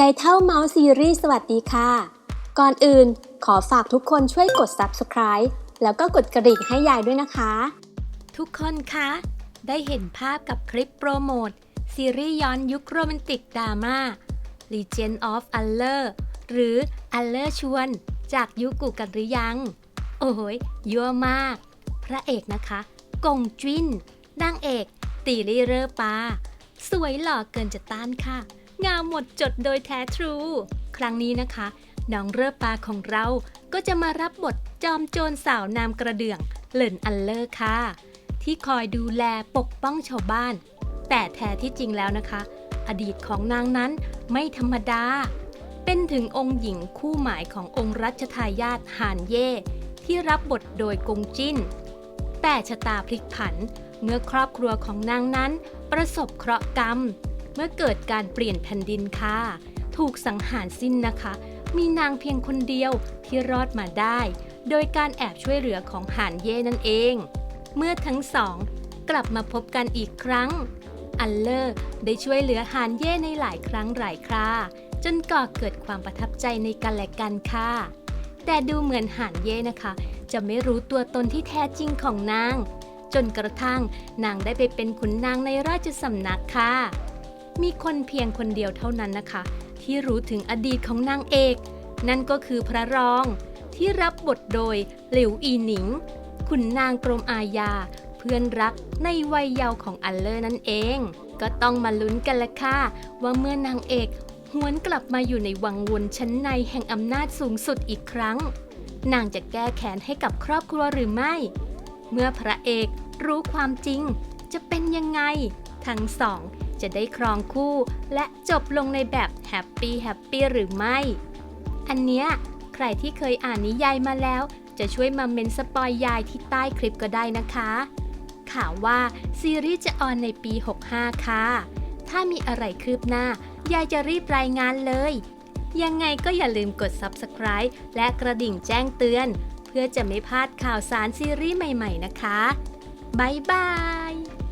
ยายเท่าเมาส์ซีรีส์สวัสดีค่ะ ก่อนอื่นขอฝากทุกคนช่วยกด subscribe แล้วก็กดกระดิ่งให้ยายด้วยนะคะ ทุกคนคะ ได้เห็นภาพกับคลิปโปรโมท ซีรีส์ย้อนยุคโรแมนติกดราม่า Legend of Aller หรือ Aller ชวน จากยุคกูกันหรือยัง โอ้โหยยั่วมาก พระเอกนะคะ กงจิ้นนางเอก ตีลีเรอปา สวยหล่อเกินจะต้านค่ะ งามหมดจดโดยแท้ทรู ครั้งนี้นะคะน้องเรือปลาของเราก็จะมารับบทจอมโจรสาวนามกระเดื่องเหลินอัลเลอร์ค่ะ ที่คอยดูแลปกป้องชาวบ้าน แต่แท้ที่จริงแล้วนะคะ อดีตของนางนั้นไม่ธรรมดา เป็นถึงองค์หญิงคู่หมายขององค์รัชทายาทหานเย่ที่รับบทโดยกงจิ้น แต่ชะตาพลิกผัน เมื่อครอบครัวของนางนั้นประสบเคราะห์กรรม เมื่อเกิดการเปลี่ยนแผ่นดินค่ะ ถูกสังหารสิ้นนะคะ มีนางเพียงคนเดียวที่รอดมาได้ โดยการแอบช่วยเหลือของหานเย่นั่นเอง เมื่อทั้งสอง กลับมาพบกันอีกครั้ง อัลเลอร์ได้ช่วยเหลือหานเย่ในหลายครั้งหลายครา จนก่อเกิดความประทับใจในกันและกันค่ะ แต่ดูเหมือนหานเย่นะคะ จะไม่รู้ตัวตนที่แท้จริงของนางจนกระทั่งนางได้ไปเป็นขุนนางในราชสำนักค่ะ มีคนเพียงคนเดียวเท่านั้นนะคะ ที่รู้ถึงอดีตของนางเอก นั่นก็คือพระรอง ที่รับบทโดยหลิวอีหนิง ขุนนางกรมอาญา เพื่อนรักในวัยเยาว์ของอัลเลอร์นั่นเอง ก็ต้องมาลุ้นกันละค่ะ ว่าเมื่อนางเอกหวนกลับมาอยู่ในวังวนชั้นในแห่งอำนาจสูงสุดอีกครั้ง นางจะแก้แค้นให้กับครอบครัวหรือไม่ เมื่อพระเอกรู้ความจริง จะเป็นยังไง ทั้งสอง จะได้ครองคู่ และจบลงในแบบแฮปปี้แฮปปี้หรือไม่ อันเนี้ยใครที่เคยอ่านนิยายมาแล้ว จะช่วยมาเมนสปอยยายที่ใต้คลิปก็ได้นะคะ ข่าวว่าซีรีส์จะออนในปี 65 ค่ะ ถ้ามีอะไรคืบหน้า ยายจะรีบรายงานเลย ยังไงก็อย่าลืมกด Subscribe และกระดิ่งแจ้งเตือน เพื่อจะไม่พลาดข่าวสารซีรีส์ใหม่ ๆ นะคะ บ๊ายบาย